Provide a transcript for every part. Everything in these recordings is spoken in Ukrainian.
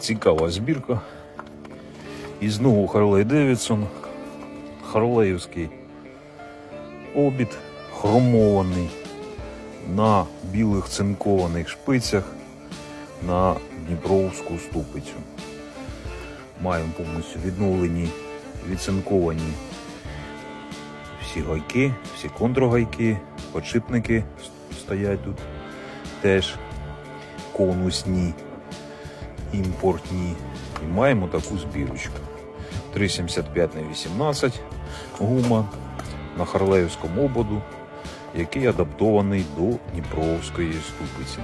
Цікава збірка. І знову Харлей Девідсон. Харлеївський обід хромований на білих цинкованих шпицях на Дніпровську ступицю. Маємо повністю відновлені, відцинковані всі гайки, всі контргайки, подшипники стоять тут теж конусні, імпортні. І маємо таку збірочку. 3,75 на 18 гума на Харлеївському ободу, який адаптований до Дніпровської ступиці.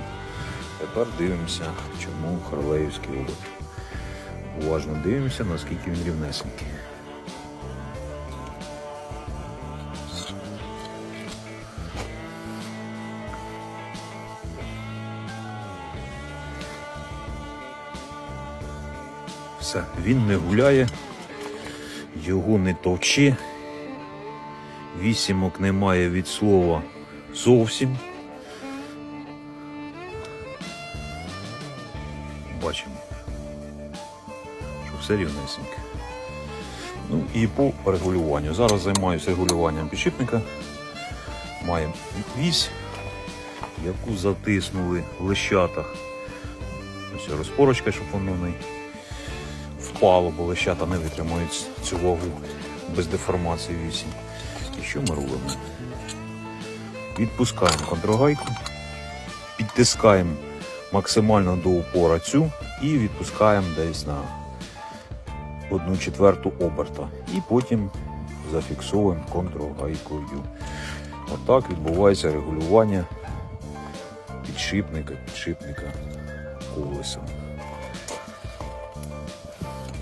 Тепер дивимося, чому Харлеївський обод. Уважно дивимося, наскільки він рівнесенький. Все, він не гуляє, його не товче, вісімок немає від слова зовсім. Бачимо, що все рівнесеньке. Ну і по регулюванню. Зараз займаюся регулюванням підшипника. Маємо вісь, яку затиснули в лещатах. Ось розпорочка, щоб воно не впало, бо лещата не витримують цю вагу без деформації вісі. І що ми робимо? Відпускаємо контрогайку, підтискаємо максимально до упора цю і відпускаємо десь на одну четверту оберта. І потім зафіксовуємо контрогайкою. Отак відбувається регулювання підшипника, підшипника колеса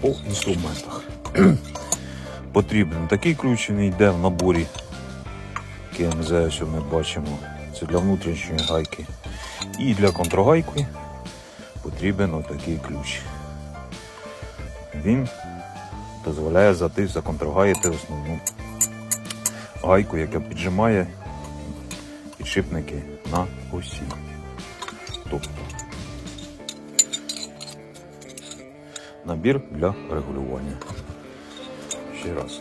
по інструментах. Потрібен такий ключ, він йде в наборі КМЗ, що ми бачимо. Це для внутрішньої гайки. І для контргайки потрібен отакий ключ. Він дозволяє зати законтргаяти основну гайку, яка піджимає підшипники на осі. Тобто набір для регулювання. Ще раз.